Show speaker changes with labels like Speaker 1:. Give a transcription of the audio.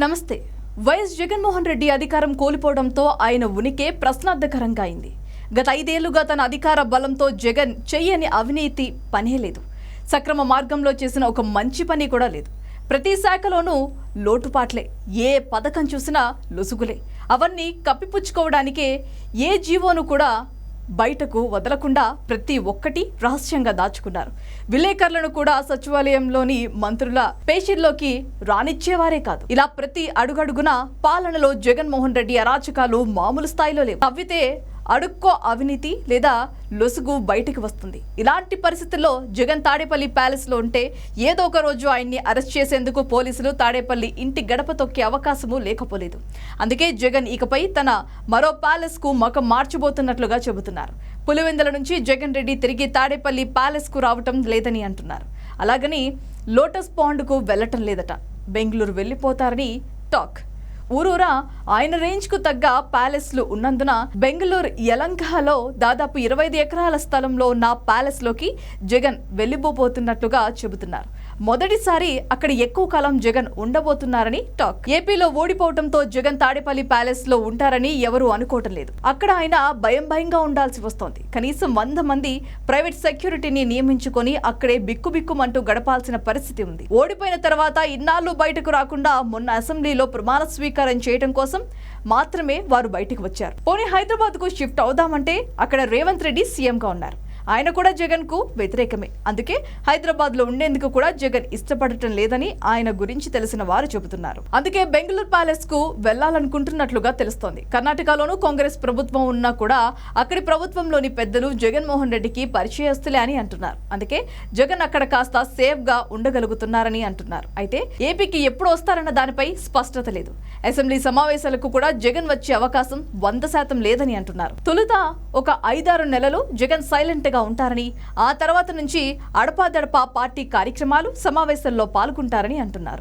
Speaker 1: నమస్తే. వైఎస్ జగన్మోహన్ రెడ్డి అధికారం కోల్పోవడంతో ఆయన ఉనికే ప్రశ్నార్థకరంగా అయింది. గత ఐదేళ్ళుగా తన అధికార బలంతో జగన్ చెయ్యని అవినీతి పనే లేదు. సక్రమ మార్గంలో చేసిన ఒక మంచి పని కూడా లేదు. ప్రతి శాఖలోనూ లోటుపాట్లే. ఏ పథకం చూసినా లొసుగులే. అవన్నీ కప్పిపుచ్చుకోవడానికే ఏ జీవోను కూడా బయటకు వదలకుండా ప్రతి ఒక్కటి రహస్యంగా దాచుకున్నారు. విలేకరులను కూడా సచివాలయంలోని మంత్రుల పేషీల్లోకి రానిచ్చేవారే కాదు. ఇలా ప్రతి అడుగడుగున పాలనలో జగన్మోహన్ రెడ్డి అరాచకాలు మామూలు స్థాయిలో లేవు. తవ్వితే అడుక్కో అవినీతి లేదా లొసుగు బయటికి వస్తుంది. ఇలాంటి పరిస్థితుల్లో జగన్ తాడేపల్లి ప్యాలెస్లో ఉంటే ఏదో ఒక రోజు ఆయన్ని అరెస్ట్ చేసేందుకు పోలీసులు తాడేపల్లి ఇంటి గడప తొక్కే అవకాశము లేకపోలేదు. అందుకే జగన్ ఇకపై తన మరో ప్యాలెస్కు మకం మార్చబోతున్నట్లుగా చెబుతున్నారు. పులివెందుల నుంచి జగన్ రెడ్డి తిరిగి తాడేపల్లి ప్యాలెస్కు రావటం లేదని అంటున్నారు. అలాగని లోటస్ పాండ్కు లేదట. బెంగళూరు వెళ్ళిపోతారని టాక్. ఊరూరా ఆయన రేంజ్కు తగ్గ ప్యాలెస్లు ఉన్నందున బెంగళూరు యలంకలో దాదాపు ఇరవై ఐదు ఎకరాల స్థలంలో ఉన్న ప్యాలెస్లోకి జగన్ వెళ్ళిపోబోతున్నట్లుగా చెబుతున్నారు. మొదటిసారి అక్కడ ఎక్కువ కాలం జగన్ ఉండబోతున్నారని టాక్. ఏపీలో ఓడిపోవడంతో జగన్ తాడేపల్లి ప్యాలెస్లో ఉంటారని ఎవరూ అనుకోవటం లేదు. అక్కడ ఆయన భయం భయంగా ఉండాల్సి వస్తోంది. కనీసం వంద మంది ప్రైవేట్ సెక్యూరిటీని నియమించుకొని అక్కడే బిక్కుబిక్కుమంటూ గడపాల్సిన పరిస్థితి ఉంది. ఓడిపోయిన తర్వాత ఇన్నాళ్ళు బయటకు రాకుండా మొన్న అసెంబ్లీలో ప్రమాణ స్వీకారం చేయడం కోసం మాత్రమే వారు బయటకు వచ్చారు. పోనీ హైదరాబాద్కు షిఫ్ట్ అవుదామంటే అక్కడ రేవంత్ రెడ్డి సీఎంగా ఉన్నారు. ఆయన కూడా జగన్కు వ్యతిరేకమే. అందుకే హైదరాబాద్లో ఉండేందుకు కూడా జగన్ ఇష్టపడటం లేదని ఆయన గురించి తెలిసిన వారు చెబుతున్నారు. అందుకే బెంగళూరు ప్యాలెస్కు వెళ్ళాలనుకుంటున్నట్లుగా తెలుస్తోంది. కర్ణాటకలోనూ కాంగ్రెస్ ప్రభుత్వం ఉన్నా కూడా అక్కడి ప్రభుత్వంలోని పెద్దలు జగన్మోహన్ రెడ్డికి పరిచయస్తులే అని అంటున్నారు. అందుకే జగన్ అక్కడ కాస్త సేఫ్గా ఉండగలుగుతున్నారని అంటున్నారు. అయితే ఏపీకి ఎప్పుడు వస్తారన్న దానిపై స్పష్టత లేదు. అసెంబ్లీ సమావేశాలకు కూడా జగన్ వచ్చే అవకాశం వంద శాతం లేదని అంటున్నారు. తొలుత ఒక ఐదారు నెలలు జగన్ సైలెంట్ గా ఉంటారని ఆ తర్వాత నుంచి అడపాదడపా పార్టీ కార్యక్రమాలు సమావేశాల్లో పాల్గొంటారని అంటున్నారు.